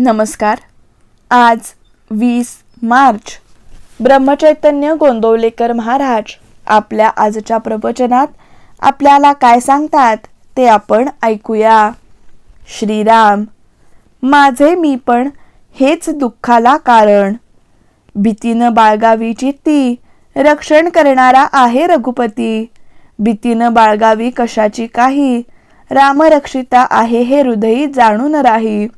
नमस्कार. आज वीस मार्च. ब्रह्मचैतन्य गोंदवलेकर महाराज आपल्या आजच्या प्रवचनात आपल्याला काय सांगतात ते आपण ऐकूया. श्रीराम माझे मी पण हेच दुःखाला कारण. भीतीनं बाळगावी चित्ती रक्षण करणारा आहे रघुपती. भीतीनं बाळगावी कशाची काही? रामरक्षिता आहे हे हृदयी जाणून राही.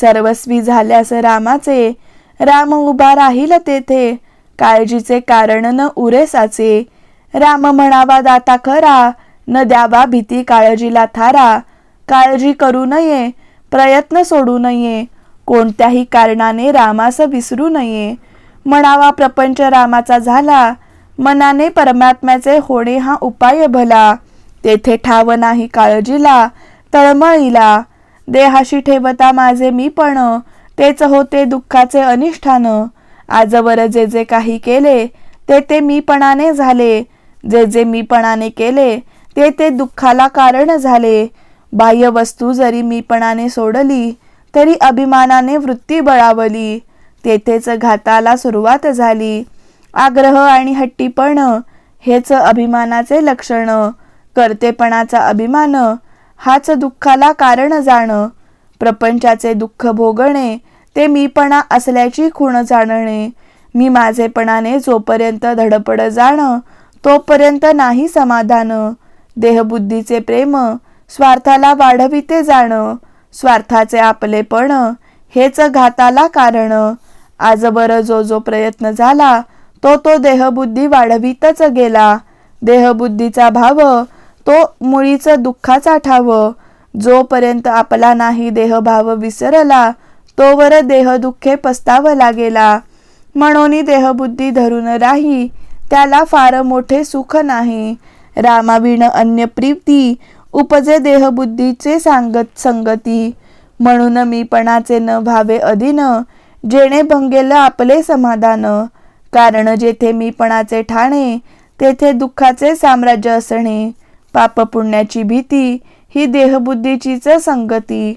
सर्वस्वी झाल्यास रामाचे राम उभा राहील तेथे काळजीचे कारण न उरेसाचे. राम म्हणावा दाता खरा न द्यावा भीती काळजीला थारा काळजी करू नये प्रयत्न सोडू नये कोणत्याही कारणाने रामास विसरू नये. म्हणावा प्रपंच रामाचा झाला मनाने परमात्म्याचे होणे हा उपाय भला. तेथे ठाव नाही काळजीला तळमळीला देहाशी ठेवता माझे मी पण. तेच होते दुःखाचे अनिष्ठान. आजवर जे जे काही केले ते ते मीपणाने झाले. जे जे मीपणाने केले ते ते दुःखाला कारण झाले. बाह्य वस्तू जरी मीपणाने सोडली तरी अभिमानाने वृत्ती बळावली. तेथेच घाताला सुरुवात झाली. आग्रह आणि हट्टीपण हेच अभिमानाचे लक्षण. करतेपणाचा अभिमान हाच दुःखाला कारण जाणं. प्रपंचाचे दुःख भोगणे ते मीपणा असल्याची खूण जाणणे. मी माझेपणाने जोपर्यंत धडपड जाणं तोपर्यंत नाही समाधान. देहबुद्धीचे प्रेम स्वार्थाला वाढविते जाणं. स्वार्थाचे आपलेपण हेच घाताला कारण. आजवर जो जो प्रयत्न झाला तो तो देहबुद्धी वाढवितच गेला. देहबुद्धीचा भाव तो मुळीचं दुःखाचा ठाव जोपर्यंत आपला नाही देहभाव विसरला तोवर देह दुःखे पस्ताव लागेला. म्हणून देहबुद्धी धरून राही त्याला फार मोठे सुख नाही. रामाविण अन्य प्रीती उपजे देहबुद्धीचे सांगत संगती. म्हणून मीपणाचे न भावे अधीन जेणे भंगेल आपले समाधान. कारण जेथे मीपणाचे ठाणे तेथे दुःखाचे साम्राज्य असणे. पाप पुण्याची भीती ही देहबुद्धीचीच संगती.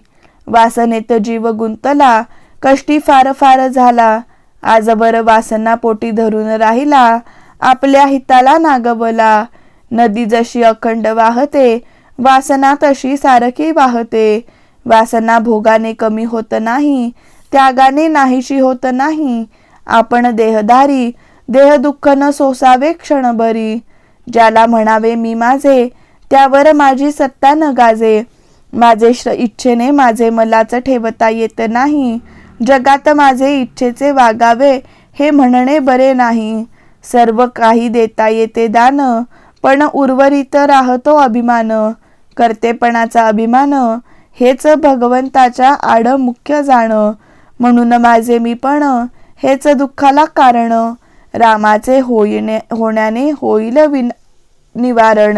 वासनेत जीव गुंतला कष्टी फार फार झाला. आजवर वासना पोटी धरून राहिला आपल्या हिताला नागवला. नदी जशी अखंड वाहते वासना तशी सारखी वाहते. वासना भोगाने कमी होत नाही त्यागाने नाहीशी होत नाही. आपण देहधारी देह दुःख न सोसावे क्षणभरी. ज्याला म्हणावे मी माझे त्यावर माझी सत्ता न गाजे. माझे इच्छेने माझे मलाच ठेवता येत नाही. जगात माझे इच्छेचे वागावे हे म्हणणे बरे नाही. सर्व काही देता येते दान पण उर्वरित राहतो अभिमान. करतेपणाचा अभिमान हेच भगवंताच्या आड मुख्य जाण. म्हणून माझे मी पण हेच दुःखाला कारण. रामाचे होईने होण्याने होईल विन निवारण.